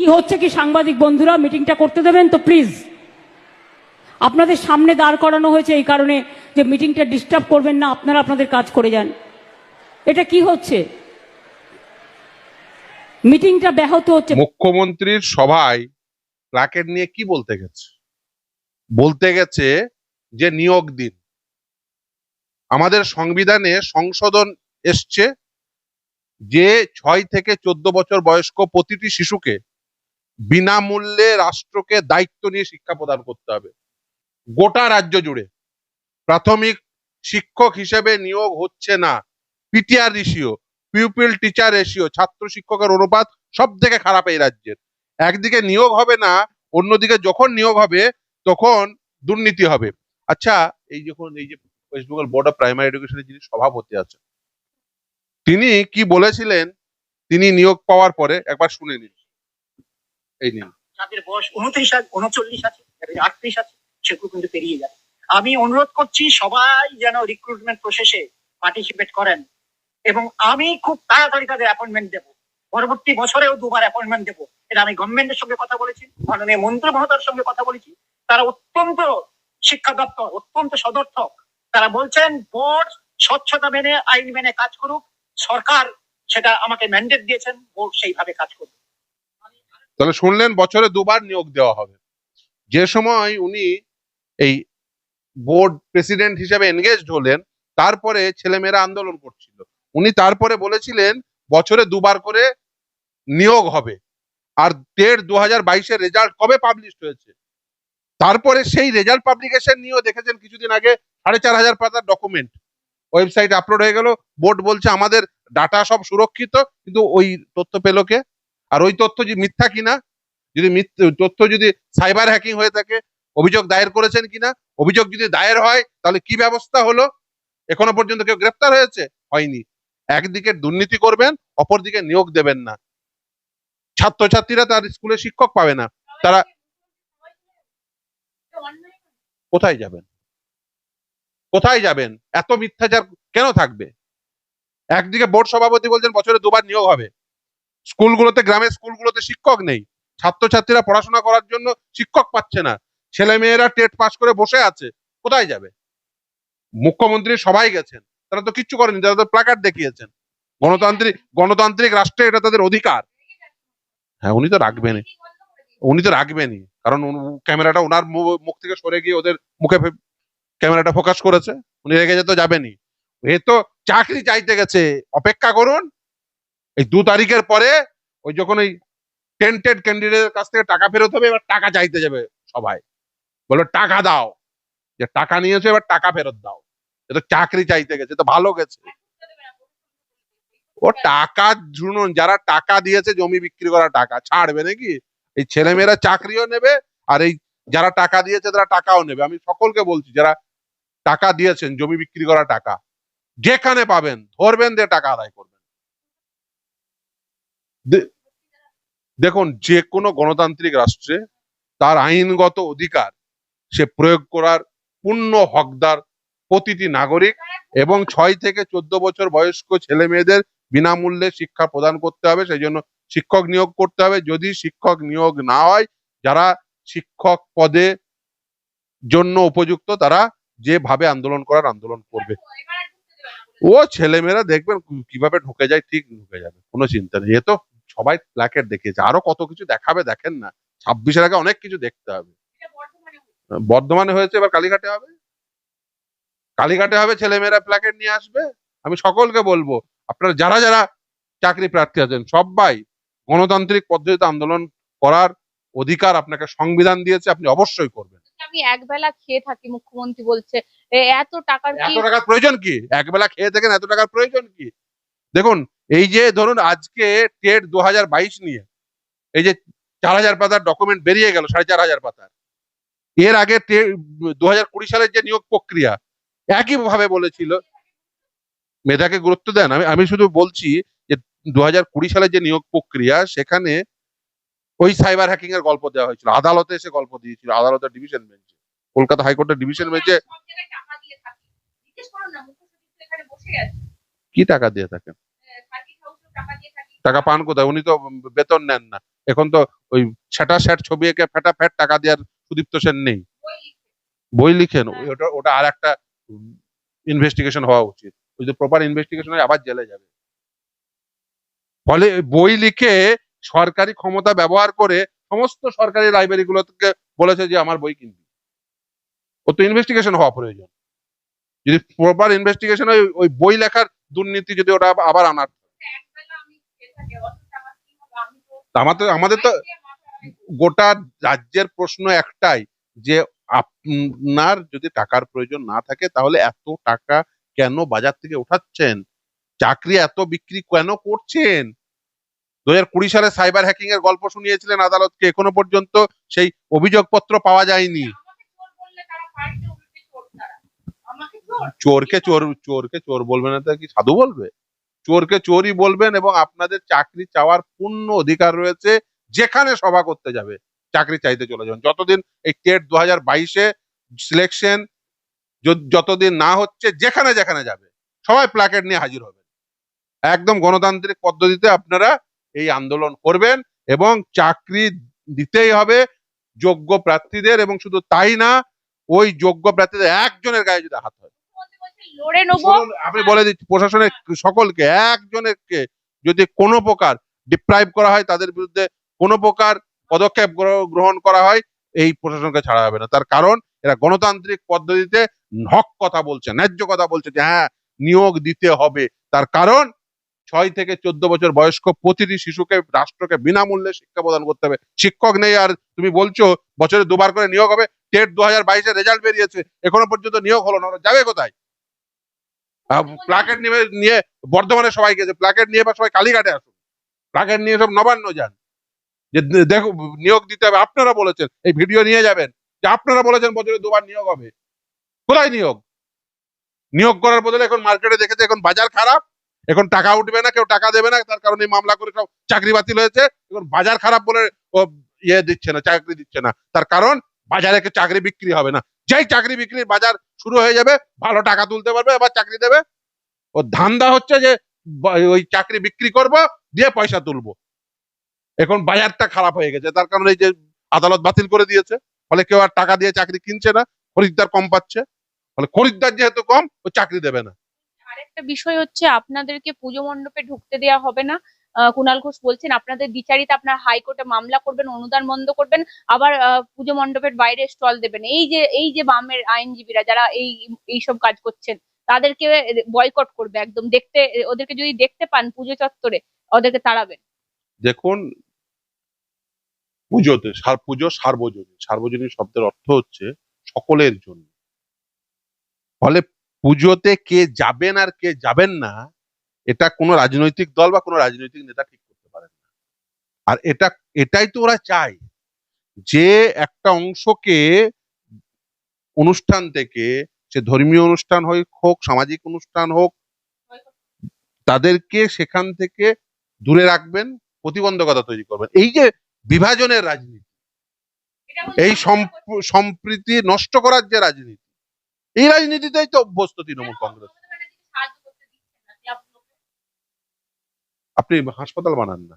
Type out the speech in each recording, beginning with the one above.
কি হচ্ছে কি সাংবাদিক বন্ধুরা? মিটিংটা করতে দেবেন তো প্লিজ আপনাদের সামনে দাঁড় করানো হয়েছে এই কারণে যে মিটিংটা ডিস্টার্ব করবেন না, আপনারা আপনাদের কাজ করে যান। এটা কি হচ্ছে? মিটিংটা ব্যাহত হচ্ছে। মুখ্যমন্ত্রীর সভায় প্ল্যাকেট নিয়ে কি বলতে গেছে? বলতে গেছে যে নিয়োগ দিন। আমাদের সংবিধানে সংশোধন এসছে যে ছয় থেকে চোদ্দ বছর বয়স্ক প্রতিটি শিশুকে বিনামূল্যে রাষ্ট্রকে দায়িত্ব নিয়ে শিক্ষা প্রদান করতে হবে। গোটা রাজ্য জুড়ে প্রাথমিক শিক্ষক হিসেবে নিয়োগ হচ্ছে না। PTR ratio pupil teacher ratio ছাত্র শিক্ষকের অনুপাত সব থেকে খারাপ এই রাজ্যের। একদিকে নিয়োগ হবে না, অন্যদিকে যখন নিয়োগ হবে, তখন দুর্নীতি হবে। আচ্ছা এই যখন এই যে West Bengal board of primary এডুকেশনের যিনি সভাপতি আছেন, তিনি কি বলেছিলেন? তিনি নিয়োগ পাওয়ার পরে, একবার শুনে নিন। এই নিন। বয়স উনত্রিশ আছে উনচল্লিশ আছে আটত্রিশ আছে, সেগুলো কিন্তু পেরিয়ে আমি অনুরোধ করছি সবাই যেন রিক্রুটমেন্ট প্রসেসে পার্টিসিপেট করেন এবং আমি খুব তাড়াতাড়ি তাদের অ্যাপয়েন্টমেন্ট দেব। পরবর্তী বছরেও দুবার অ্যাপয়েন্টমেন্ট দেবো। এটা আমি গভর্নমেন্টের সঙ্গে কথা বলেছি, মাননীয় মন্ত্রী মহোদয়ের সঙ্গে কথা বলেছি। তারা অত্যন্ত শিক্ষা দপ্তর, অত্যন্ত সদর্থক। তারা বলছেন, বোর্ড স্বচ্ছতা মেনে, আইন মেনে কাজ করুক। সরকার সেটা আমাকে ম্যান্ডেট দিয়েছেন, বোর্ড সেইভাবে কাজ করবে। তাহলে শুনলেন বছরে দুবার নিয়োগ দেওয়া হবে। যে সময় উনি এই বোর্ড প্রেসিডেন্ট হিসেবে এনগেজড হলেন, তারপরে ছেলেমেয়েরা আন্দোলন করছিল। উনি তারপরে বলেছিলেন, বছরে দুবার করে নিয়োগ হবে। আর দেড় দু হাজার বাইশের রেজাল্ট কবে পাবলিশ হয়েছে? তারপরে সেই রেজাল্ট পাবলিকেশন নিয়েও দেখেছেন কিছুদিন আগে সাড়ে চার হাজার পাতার ডকুমেন্ট। ওয়েবসাইট আপলোড হয়ে গেল, বোর্ড বলছে আমাদের ডাটা সব সুরক্ষিত, কিন্তু ওই তথ্য পেল কে? আর ওই তথ্য যে মিথ্যা কিনা, যদি তথ্য যদি সাইবার হ্যাকিং হয়ে থাকে, অভিযোগ দায়ের করেছেন কিনা, অভিযোগ যদি দায়ের হয়, তাহলে কি ব্যবস্থা হলো? এখনও পর্যন্ত কেউ গ্রেপ্তার হয়েছে? হয়নি। একদিকে দুর্নীতি করবেন, অপরদিকে নিয়োগ দেবেন না। ছাত্রছাত্রীরা তার স্কুলে শিক্ষক পাবে না। তারা কোথায় যাবেন? কোথায় যাবেন? এত মিথ্যাচার কেন থাকবে? একদিকে বোর্ড সভাপতি বলছেন বছরে দুবার নিয়োগ হবে। স্কুলগুলোতে, গ্রামের স্কুলগুলোতে শিক্ষক নেই। ছাত্রছাত্রীরা পড়াশোনা করার জন্য শিক্ষক পাচ্ছে না। ছেলে মেয়েরা টেট পাস করে বসে আছে। কোথায় যাবে? মুখ্যমন্ত্রী সবাই গেছেন। তারা তো কিচ্ছু করেনি, তারা তো প্লাকার্ড দেখিয়েছেন। গণতান্ত্রিক গণতান্ত্রিক রাষ্ট্রে এটা তাদের অধিকার। হ্যাঁ উনি তো রাখবেনই। উনি তো রাখবেনই। কারণ ক্যামেরাটা ওনার মুখ থেকে সরে গিয়ে ওদের মুখে ক্যামেরাটা ফোকাস করেছে। উনি রেগে যেতে যাবেনই। এ তো চাকরি চাইতে গেছে। অপেক্ষা করুন। এই দু তারিখের পরে ওই যখন ওই টেন্টেড ক্যান্ডিডেটের কাছ থেকে টাকা ফেরত হবে, এবার টাকা চাইতে যাবে সবাই। বলো টাকা দাও। যে টাকা নিয়েছো, এবার টাকা ফেরত দাও। এ তো চাকরি চাইতে গেছে তো ভালো গেছে। ও টাকা শুনুন যারা টাকা দিয়েছে, জমি বিক্রি করা টাকা, ছাড়বে নাকি? এই ছেলেমেয়েরা চাকরিও নেবে, আর এই যারা টাকা দিয়েছে, তারা টাকাও নেবে। আমি সকলকে বলছি, যারা টাকা দিয়েছেন, জমি বিক্রি করা টাকা, যেখানে পাবেন, ধরবেন দিয়ে টাকা আদায় করবেন। দেখুন, যে কোনো গণতান্ত্রিক রাষ্ট্রে তার আইনগত অধিকার সে প্রয়োগ করার পূর্ণ হকদার প্রতিটি নাগরিক এবং ছয় থেকে চোদ্দ বছর বয়স্ক ছেলে মেয়েদের বিনামূল্যে শিক্ষা প্রদান করতে হবে সেই জন্য শিক্ষক নিয়োগ করতে হবে। যদি শিক্ষক নিয়োগ না হয়, যারা শিক্ষক পদে জন্য উপযুক্ত, তারা যেভাবে আন্দোলন করার আন্দোলন করবে। ও ছেলেমেয়েরা দেখবেন কীভাবে ঢুকে যায়, ঠিক ঢুকে যাবে, কোনো চিন্তা নেই। এ তো সবাই প্ল্যাকেট দেখিয়েছে। আরও কত কিছু দেখাবে দেখেন না। ছাব্বিশের আগে অনেক কিছু দেখতে হবে। বর্ধমানে হয়েছে। এবার কালীঘাটে হবে? কালীঘাটে হবে ছেলেমেয়েরা প্ল্যাকেট নিয়ে আসবে? আমি সকলকে বলব আপনারা যারা যারা চাকরি প্রার্থী আছেন সবাই গণতান্ত্রিক পদ্ধতিতে আন্দোলন করার অধিকার আপনাকে সংবিধান দিয়েছে আপনি অবশ্যই করবেন। আমি একবেলা খেয়ে থাকি মুখ্যমন্ত্রী বলছে এত টাকার এত টাকার প্রয়োজন কি? একবেলা খেয়ে থাকেন এত টাকার প্রয়োজন কি? দেখুন এই যে ধরুন আজকে টেট দু নিয়ে এই যে চার হাজার পাতার ডকুমেন্ট বেরিয়ে গেল সাড়ে চার হাজার পাতার। এর আগে দু হাজার কুড়ি সালের যে নিয়োগ প্রক্রিয়া একই ভাবে বলেছিল। মেধাকে গুরুত্ব দেন আমি আমি শুধু বলছি যে দু হাজার কুড়ি সালের যে নিয়োগ প্রক্রিয়া সেখানে ওই সাইবার হ্যাকিং এর গল্প দেওয়া হয়েছিল। আদালতে এসে গল্প দিয়েছিল আদালতের ডিভিশন বেঞ্চে কলকাতা হাইকোর্টের ডিভিশন বেঞ্চে কি টাকা দিয়ে থাকেন টাকা পান কোথায়? উনি তো বেতন নেন না। এখন তো ওই সেটা সেট ছবি এঁকে ফেটা ফ্যাট টাকা দেওয়ার সুদীপ্ত সেন নেই। বই লিখেন। ওটা ওটা আর একটা ইনভেস্টিগেশন হওয়া উচিত। ওই যে প্রপার ইনভেস্টিগেশন হয় আবার জেলে যাবে। ফলে বই লিখে সরকারি ক্ষমতা ব্যবহার করে সমস্ত সরকারি লাইব্রেরি গুলোকে বলেছে যে আমার বই কিনবি। ও তো ইনভেস্টিগেশন হওয়া প্রয়োজন। যদি প্রপার ইনভেস্টিগেশন হয় ওই বই লেখার দুর্নীতি যদি ওটা আবার আনার একবেলা আমি খেয়ে থাকি, অথচ আমার কি হবে? আমি তো আমাদের আমাদের তো গোটা রাজ্যের প্রশ্ন একটাই যে আপনার যদি টাকার প্রয়োজন না থাকে তাহলে এত টাকা কেন বাজার থেকে উঠাচ্ছেন চাকরি এত বিক্রি কেন করছেন? দু হাজার কুড়ি সালে সাইবার হ্যাকিং এর গল্প শুনিয়েছিলেন আদালতকে এখনও পর্যন্ত সেই অভিযোগপত্র পাওয়া যায়নি। চোরকে চোর চোরকে চোর বলবে না তো কি সাধু বলবে? চোরকে চোরই বলবেন এবং আপনাদের চাকরি চাওয়ার পূর্ণ অধিকার রয়েছে, যেখানে সভা করতে যাবে, চাকরি চাইতে চলে যাবেন। যতদিন এই টেট দু হাজার বাইশে সিলেকশন যতদিন না হচ্ছে, যেখানে যেখানে যাবে, সবাই প্ল্যাকেট নিয়ে হাজির হবে একদম গণতান্ত্রিক পদ্ধতিতে আপনারা এই আন্দোলন করবেন এবং চাকরি দিতেই হবে যোগ্য প্রার্থীদের এবং শুধু তাই না, ওই যোগ্য প্রার্থীদের একজনের গায়ে যদি হাত হয় শুনুন, আমি বলে দিচ্ছি প্রশাসনের সকলকে একজনেরকে যদি কোনো প্রকার ডিপ্রাইভ করা হয় তাদের বিরুদ্ধে কোনো প্রকার পদক্ষেপ গ্রহণ করা হয় এই প্রশাসনকে ছাড়া হবে না। তার কারণ এরা গণতান্ত্রিক পদ্ধতিতে হক কথা বলছে ন্যায্য কথা বলছে যে হ্যাঁ নিয়োগ দিতে হবে। তার কারণ ছয় থেকে চোদ্দ বছর বয়স্ক প্রতিটি শিশুকে রাষ্ট্রকে বিনামূল্যে শিক্ষা প্রদান করতে হবে। শিক্ষক নেই আর তুমি বলছো বছরে দুবার করে নিয়োগ হবে টেট দু হাজার বাইশের রেজাল্ট বেরিয়েছে এখনও পর্যন্ত নিয়োগ হলো না যাবে কোথায়? প্লাকেট নিয়ে নিয়ে বর্ধমানে সবাই গেছে। প্লাকেট নিয়ে বা সবাই কালীঘাটে আসুন। প্লাকেট নিয়ে সব নবান্ন যান। যে দেখো, নিয়োগ দিতে হবে। আপনারা বলেছেন, এই ভিডিও নিয়ে যাবেন। যে আপনারা বলেছেন বছরে দুবার নিয়োগ হবে। কোথায় নিয়োগ? নিয়োগ করার বদলে এখন মার্কেটে দেখেছে, এখন বাজার খারাপ। এখন টাকা উঠবে না, কেউ টাকা দেবে না, তার কারণে মামলা করে সব চাকরি বাতিল হয়েছে। এখন বাজার খারাপ বলে ইয়ে দিচ্ছে না, চাকরি দিচ্ছে না। তার কারণ, বাজারে চাকরি বিক্রি হবে না। যেই চাকরি বিক্রির বাজার শুরু হয়ে যাবে, ভালো টাকা তুলতে পারবে, আবার চাকরি দেবে। ও ধান্দা হচ্ছে যে ওই চাকরি বিক্রি করব, দিয়ে পয়সা তুলবো। এখন বাজারটা খারাপ হয়ে গেছে, তার কারণে এই যে আদালত বাতিল করে দিয়েছে। ফলে কেউ আর টাকা দিয়ে চাকরি কিনছে না, খরিদ্দার কম পাচ্ছে। ফলে খরিদ্দার যেহেতু কম, ও চাকরি দেবে না। আরেকটা বিষয় হচ্ছে, আপনাদেরকে পুজো মণ্ডপে ঢুকতে দেওয়া হবে না। কুণাল ঘোষ বলছেন, আপনাদের দ্বিচারিতে আপনার হাইকোর্টে মামলা করবেন, অনুদান বন্ধ করবেন, আবার পুজো মণ্ডপের বাইরে স্টল দেবেন। এই যে এই যে বামের আইনজীবীরা যারা এই, এইসব কাজ করছেন, তাদেরকে বয়কট করবে একদম। দেখতে, ওদেরকে যদি দেখতে পান পুজো চত্বরে, ওদেরকে তাড়াবেন। দেখুন, পুজোতে সার, পুজো সার্বজনীন। সার্বজনীন শব্দের অর্থ হচ্ছে সকলের জন্য। ফলে পুজোতে কে যাবেন আর কে যাবেন না এটা কোনো রাজনৈতিক দল বা কোনো রাজনৈতিক নেতা ঠিক করতে পারেন না। আর এটা এটাই তো ওরা চায় যে একটা অংশকে অনুষ্ঠান থেকে সে ধর্মীয় অনুষ্ঠান হোক হোক সামাজিক অনুষ্ঠান হোক তাদেরকে সেখান থেকে দূরে রাখবেন প্রতিবন্ধকতা তৈরি করবেন। এই যে বিভাজনের রাজনীতি এই সম্প- সম্প্রীতি নষ্ট করার যে রাজনীতি এই রাজনীতিতেই তো অভ্যস্ত তৃণমূল কংগ্রেস মমতা ব্যানার্জিকে সাহায্য করতে দিচ্ছেন না ক্লাবগুলোকে? আপনি হাসপাতাল বানান না।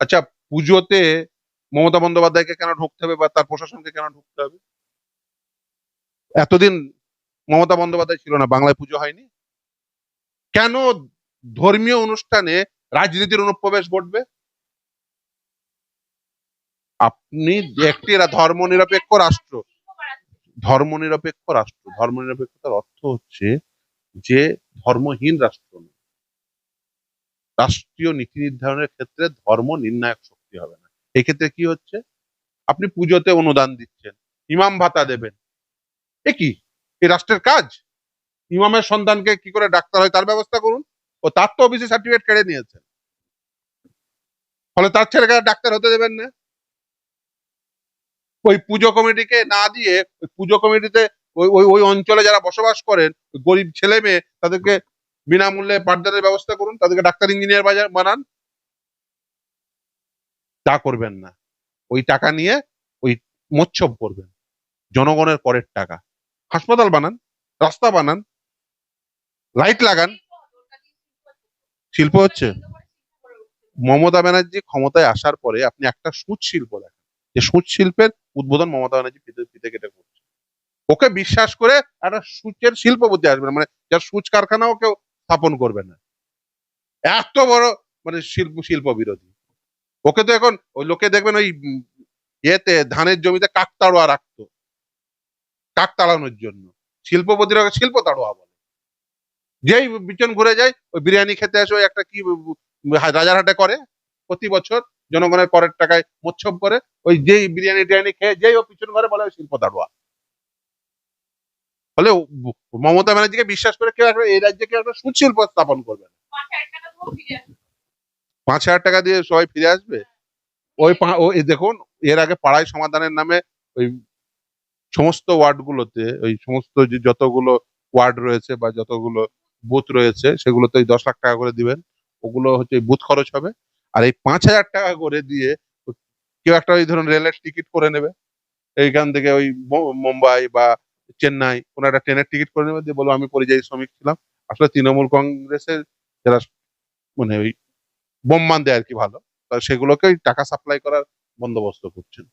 আচ্ছা পুজোতে মমতা বন্দ্যোপাধ্যায়কে কেন ঢুকতে হবে বা তার প্রশাসনকে কেন ঢুকতে হবে? এতদিন মমতা বন্দ্যোপাধ্যায় ছিল না, বাংলায় পুজো হয়নি। কেন ধর্মীয় অনুষ্ঠানে রাজনীতির অনুপ্রবেশ ঘটবে? আপনি একটি ধর্ম নিরপেক্ষ রাষ্ট্র। ধর্মনিরপেক্ষ রাষ্ট্র। ধর্মনিরপেক্ষতার অর্থ হচ্ছে যে ধর্মহীন রাষ্ট্র নয়। রাষ্ট্রীয় নীতি নির্ধারণের ক্ষেত্রে ধর্ম নির্ণায়ক শক্তি হবে না। এক্ষেত্রে কি হচ্ছে? আপনি পুজোতে অনুদান দিচ্ছেন, ইমাম ভাতা দেবেন। এ কি? এই রাষ্ট্রের কাজ? ইমামের সন্তানকে কি করে ডাক্তার হয় তার ব্যবস্থা করুন? ও তার তো অফিসে সার্টিফিকেট কেড়ে নিয়েছেন। ফলে তার ছেলেকে ডাক্তার হতে দেবেন না। ওই পুজো কমিটিকে না দিয়ে, ওই পুজো কমিটিতে ওই ওই অঞ্চলে যারা বসবাস করেন গরিব ছেলে মেয়ে, তাদেরকে বিনামূল্যে পাঠদানের ব্যবস্থা করুন তাদেরকে ডাক্তার ইঞ্জিনিয়ার বাজার বানান। তা করবেন না। ওই টাকা নিয়ে ওই মোচ্ছব করবেন। জনগণের করের টাকা। হাসপাতাল বানান রাস্তা বানান লাইট লাগান। শিল্প, হচ্ছে। মমতা ব্যানার্জি ক্ষমতায় আসার পরে আপনি একটা সুচ শিল্প দেখেন। যে সুচ শিল্পের উদ্বোধন মমতা ব্যানার্জি ফিতে কেটে করছে। ওকে বিশ্বাস করে একটা সূচের শিল্প বুদ্ধি আসবে মানে যার সূচ কারখানাও কেউ স্থাপন করবে না। এত বড় মানে শিল্প শিল্প বিরোধী ওকে তো এখন ওই লোকে দেখবেন ওই ইয়েতে, ধানের জমিতে কাকতাড়ুয়া রাখতো। কাক তাড়ানোর জন্য। শিল্পপতিরা শিল্প তাড়ুয়া বলে। যেই বিচন ঘুরে যায়, ওই বিরিয়ানি খেতে আসে, ওই একটা কি রাজারহাটে করে প্রতি বছর, জনগণের করের টাকায় মোচ্ছব করে, ওই যেই বিরিয়ানি টিরিয়ানি খেয়ে যেই ও পিছন ঘরে বলে ওই শিল্প তাড়ুয়া। ফলে মমতা ব্যানার্জিকে বিশ্বাস করে কেউ এই রাজ্যে কেউ একটা সুশিল্প স্থাপন করবে পাঁচ হাজার টাকা দিয়ে সবাই ফিরে আসবে? ওই দেখুন, এর আগে পাড়ায় সমাধানের নামে ওই সমস্ত ওয়ার্ডগুলোতে, ওই সমস্ত যতগুলো ওয়ার্ড রয়েছে বা যতগুলো বুথ রয়েছে, সেগুলোতে ওই দশ লাখ টাকা করে দিবেন। ওগুলো হচ্ছে বুথ খরচ হবে। আর এই পাঁচ হাজার টাকা করে দিয়ে কেউ একটা ওই ধরুন রেলের টিকিট করে নেবে। এইখান থেকে ওই মুম্বাই বা চেন্নাই কোনো একটা ট্রেনের টিকিট করে নেবে দিয়ে বলব আমি পরিযায়ী শ্রমিক ছিলাম। আসলে তৃণমূল কংগ্রেসের যারা মানে ওই বোম্মান দেয় আর কি ভালো তা সেগুলোকে টাকা সাপ্লাই করার বন্দোবস্ত করছেন।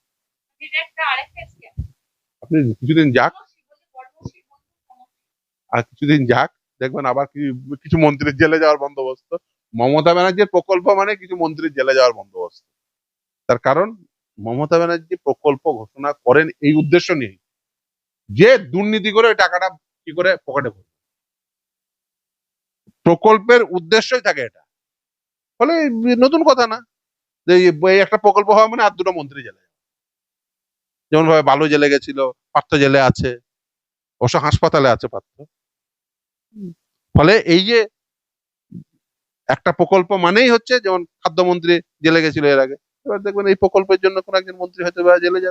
আপনি কিছুদিন যাক। আর কিছুদিন যাক দেখবেন আবার কিছু মন্ত্রীর জেলে যাওয়ার বন্দোবস্ত। মমতা ব্যানার্জির প্রকল্প মানে কিছু মন্ত্রীর জেলে যাওয়ার বন্দোবস্ত। তার কারণ মমতা ব্যানার্জি প্রকল্প ঘোষণা করেন এই উদ্দেশ্য নিয়ে যে দুর্নীতি করে ওই টাকাটা কি করে পকেটে ভরবে। প্রকল্পের উদ্দেশ্যই থাকে এটা। ফলে নতুন কথা না, যে একটা প্রকল্প হওয়া মানে আর দুটো মন্ত্রী জেলে যেমন ভাবে বালু জেলে গেছিল পার্থ জেলে আছে, অবশ্য হাসপাতালে আছে পার্থ ফলে এই যে একটা প্রকল্প মানেই হচ্ছে যেমন খাদ্যমন্ত্রী জেলে গেছিল এর আগে। এবার দেখবেন এই প্রকল্পের জন্য কোন একজন মন্ত্রী হয়তো জেলে যাবে।